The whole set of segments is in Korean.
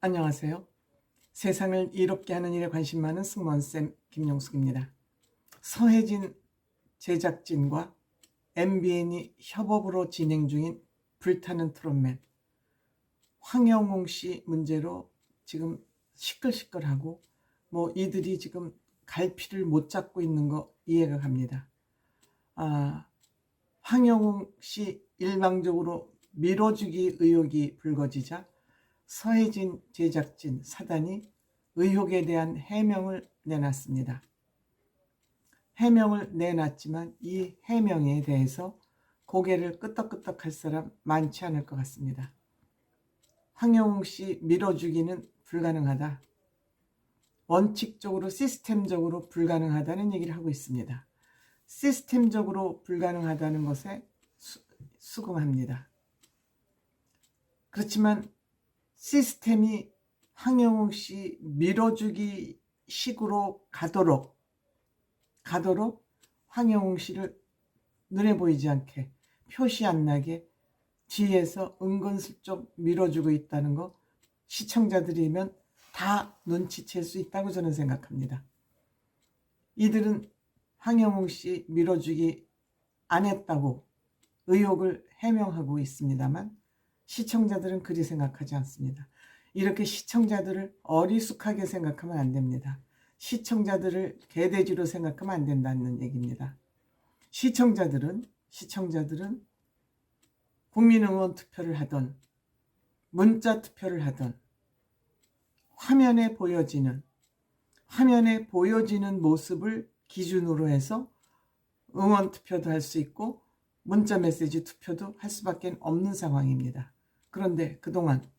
안녕하세요. 세상을 이롭게 하는 일에 관심 많은 승무원쌤 김용숙입니다. 서혜진 제작진과 MBN이 협업으로 진행 중인 불타는 트롯맨 황영웅 씨 문제로 지금 시끌시끌하고 뭐 이들이 지금 갈피를 못 잡고 있는 거 이해가 갑니다. 아, 황영웅 씨 일방적으로 밀어주기 의혹이 불거지자 서혜진 제작진 사단이 의혹에 대한 해명을 내놨습니다. 해명을 내놨지만 이 해명에 대해서 고개를 끄덕끄덕 할 사람 많지 않을 것 같습니다. 황영웅 씨 밀어주기는 불가능하다. 원칙적으로 시스템적으로 불가능하다는 얘기를 하고 있습니다. 시스템적으로 불가능하다는 것에 수, 수긍합니다. 그렇지만 시스템이 황영웅 씨 밀어주기 식으로 가도록 가도록 황영웅 씨를 눈에 보이지 않게 표시 안 나게 뒤에서 은근슬쩍 밀어주고 있다는 거 시청자들이면 다 눈치챌 수 있다고 저는 생각합니다. 이들은 황영웅 씨 밀어주기 안 했다고 의혹을 해명하고 있습니다만 시청자들은 그리 생각하지 않습니다. 이렇게 시청자들을 어리숙하게 생각하면 안 됩니다. 시청자들을 개돼지로 생각하면 안 된다는 얘기입니다. 시청자들은 시청자들은 국민응원 투표를 하던 문자 투표를 하던 화면에 보여지는 화면에 보여지는 모습을 기준으로 해서 응원 투표도 할 수 있고 문자 메시지 투표도 할 수밖에 없는 상황입니다. 그런데 그동안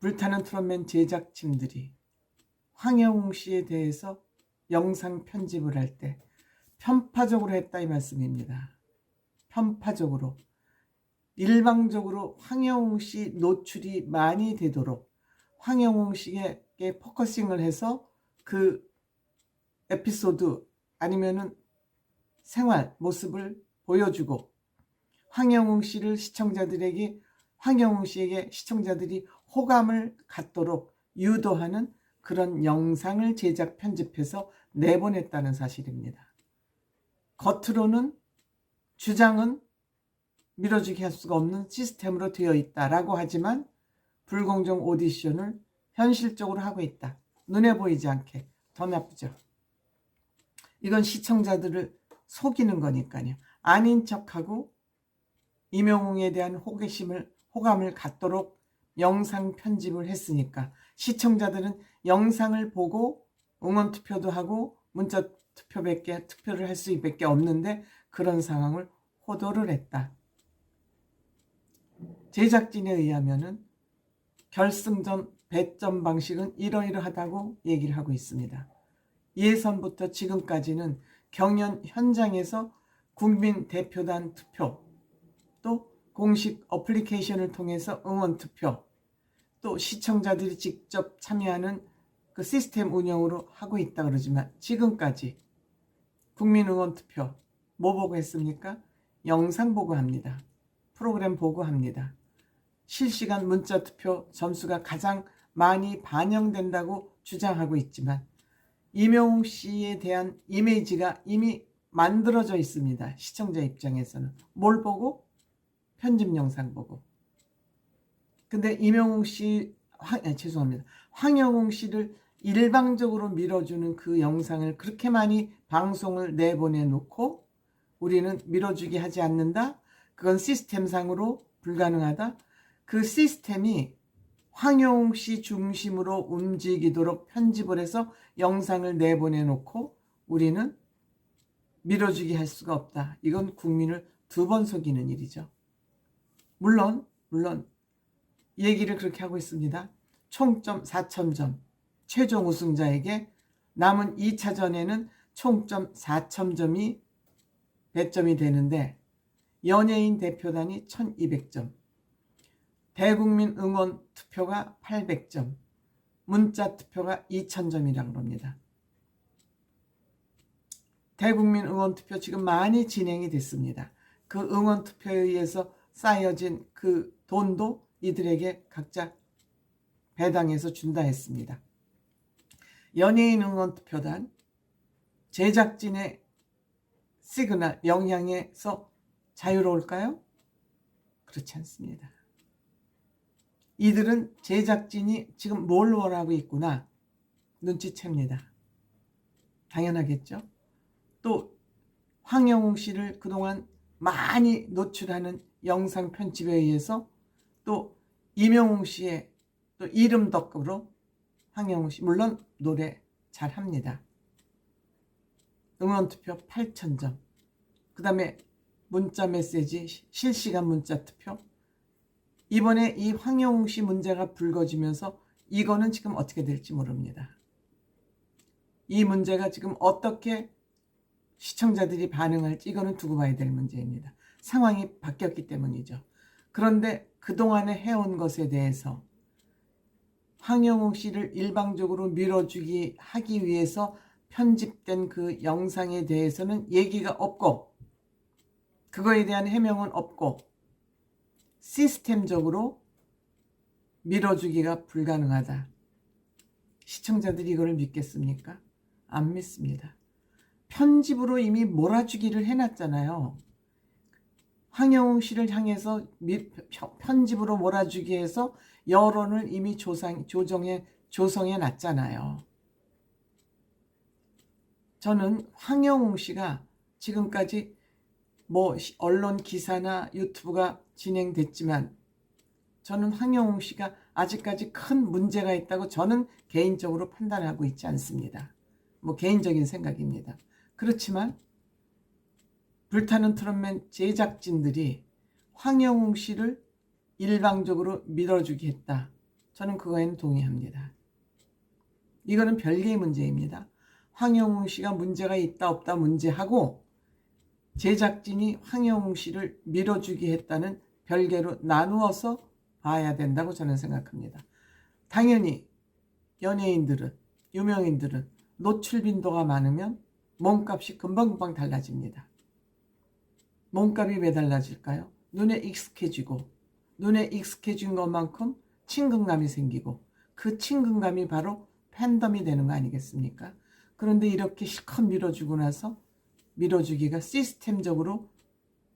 불타는 트롯맨 제작진들이 황영웅 씨에 대해서 영상 편집을 할 때 편파적으로 했다 이 말씀입니다. 편파적으로 일방적으로 황영웅 씨 노출이 많이 되도록 황영웅 씨에게 포커싱을 해서 그 에피소드 아니면은 생활 모습을 보여주고 황영웅 씨를 시청자들에게 황영웅 씨에게 시청자들이 호감을 갖도록 유도하는 그런 영상을 제작 편집해서 내보냈다는 사실입니다. 겉으로는 주장은 밀어주게 할 수가 없는 시스템으로 되어 있다라고 하지만 불공정 오디션을 현실적으로 하고 있다. 눈에 보이지 않게 더 나쁘죠. 이건 시청자들을 속이는 거니까요. 아닌 척하고 이명웅에 대한 호기심을 호감을 갖도록 영상 편집을 했으니까 시청자들은 영상을 보고 응원 투표도 하고 문자 투표밖에 투표를 할 수밖에 없는데 그런 상황을 호도를 했다. 제작진에 의하면은 결승전 배점 방식은 이러이러하다고 얘기를 하고 있습니다. 예선부터 지금까지는 경연 현장에서 국민 대표단 투표, 또 공식 어플리케이션을 통해서 응원 투표, 또 시청자들이 직접 참여하는 그 시스템 운영으로 하고 있다 그러지만 지금까지 국민 응원 투표 뭐 보고 했습니까? 영상 보고 합니다. 프로그램 보고 합니다. 실시간 문자 투표 점수가 가장 많이 반영된다고 주장하고 있지만 이명웅 씨에 대한 이미지가 이미 만들어져 있습니다. 시청자 입장에서는. 뭘 보고? 편집 영상 보고. 근데 이명웅 씨, 황, 아, 죄송합니다. 황영웅 씨를 일방적으로 밀어주는 그 영상을 그렇게 많이 방송을 내보내 놓고 우리는 밀어주게 하지 않는다? 그건 시스템상으로 불가능하다? 그 시스템이 황영웅 씨 중심으로 움직이도록 편집을 해서 영상을 내보내 놓고 우리는 밀어주기 할 수가 없다. 이건 국민을 두 번 속이는 일이죠. 물론, 물론, 얘기를 그렇게 하고 있습니다. 총점 4,000점. 최종 우승자에게 남은 2차전에는 총점 4,000점이 배점이 되는데 연예인 대표단이 1,200점. 대국민 응원 투표가 800점, 문자 투표가 2000점이라고 합니다. 대국민 응원 투표 지금 많이 진행이 됐습니다. 그 응원 투표에 의해서 쌓여진 그 돈도 이들에게 각자 배당해서 준다 했습니다. 연예인 응원투표단 제작진의 시그널 영향에서 자유로울까요? 그렇지 않습니다. 이들은 제작진이 지금 뭘 원하고 있구나 눈치챕니다. 당연하겠죠. 또 황영웅 씨를 그동안 많이 노출하는 영상 편집에 의해서 또 이명웅 씨의 또 이름 덕으로 황영웅 씨 물론 노래 잘합니다. 응원 투표 8,000점. 그 다음에 문자 메시지 실시간 문자 투표. 이번에 이 황영웅 씨 문제가 불거지면서 이거는 지금 어떻게 될지 모릅니다. 이 문제가 지금 어떻게 시청자들이 반응할지 이거는 두고 봐야 될 문제입니다. 상황이 바뀌었기 때문이죠. 그런데 그동안에 해온 것에 대해서 황영웅 씨를 일방적으로 밀어주기 하기 위해서 편집된 그 영상에 대해서는 얘기가 없고 그거에 대한 해명은 없고 시스템적으로 밀어주기가 불가능하다. 시청자들이 이거를 믿겠습니까? 안 믿습니다. 편집으로 이미 몰아주기를 해놨잖아요. 황영웅 씨를 향해서 미, 편집으로 몰아주기 해서 여론을 이미 조상, 조정해, 조성해 놨잖아요. 저는 황영웅 씨가 지금까지 뭐 언론 기사나 유튜브가 진행됐지만 저는 황영웅 씨가 아직까지 큰 문제가 있다고 저는 개인적으로 판단하고 있지 않습니다. 뭐 개인적인 생각입니다. 그렇지만 불타는 트롯맨 제작진들이 황영웅 씨를 일방적으로 밀어주기 했다. 저는 그거에는 동의합니다. 이거는 별개의 문제입니다. 황영웅 씨가 문제가 있다 없다 문제하고 제작진이 황영웅 씨를 밀어주기 했다는 별개로 나누어서 봐야 된다고 저는 생각합니다. 당연히 연예인들은 유명인들은 노출 빈도가 많으면 몸값이 금방금방 달라집니다. 몸값이 왜 달라질까요? 눈에 익숙해지고 눈에 익숙해진 것만큼 친근감이 생기고 그 친근감이 바로 팬덤이 되는 거 아니겠습니까? 그런데 이렇게 실컷 밀어주고 나서 밀어주기가 시스템적으로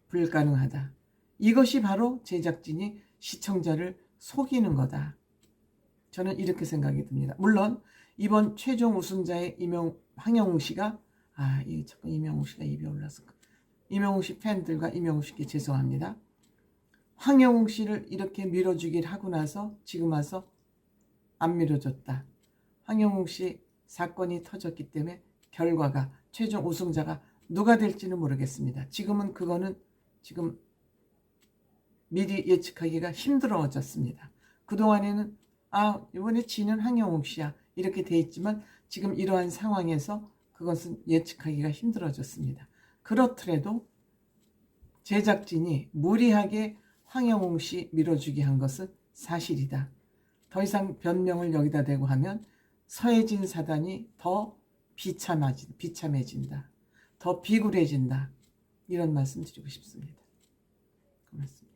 불가능하다. 이것이 바로 제작진이 시청자를 속이는 거다. 저는 이렇게 생각이 듭니다. 물론 이번 최종 우승자의 이명 황영웅 씨가 아, 이 자꾸 이명웅 씨가 입이 올라서 이명웅 씨 팬들과 이명웅 씨께 죄송합니다. 황영웅 씨를 이렇게 밀어주길 하고 나서 지금 와서 안 밀어줬다. 황영웅 씨 사건이 터졌기 때문에 결과가 최종 우승자가 누가 될지는 모르겠습니다. 지금은 그거는 지금 미리 예측하기가 힘들어졌습니다. 그동안에는 아 이번에 지는 황영웅 씨야 이렇게 돼 있지만 지금 이러한 상황에서 그것은 예측하기가 힘들어졌습니다. 그렇더라도 제작진이 무리하게 황영웅 씨 밀어주기 한 것은 사실이다. 더 이상 변명을 여기다 대고 하면 서해진 사단이 더 비참하지, 비참해진다. 더 비굴해진다. 이런 말씀 드리고 싶습니다. 고맙습니다.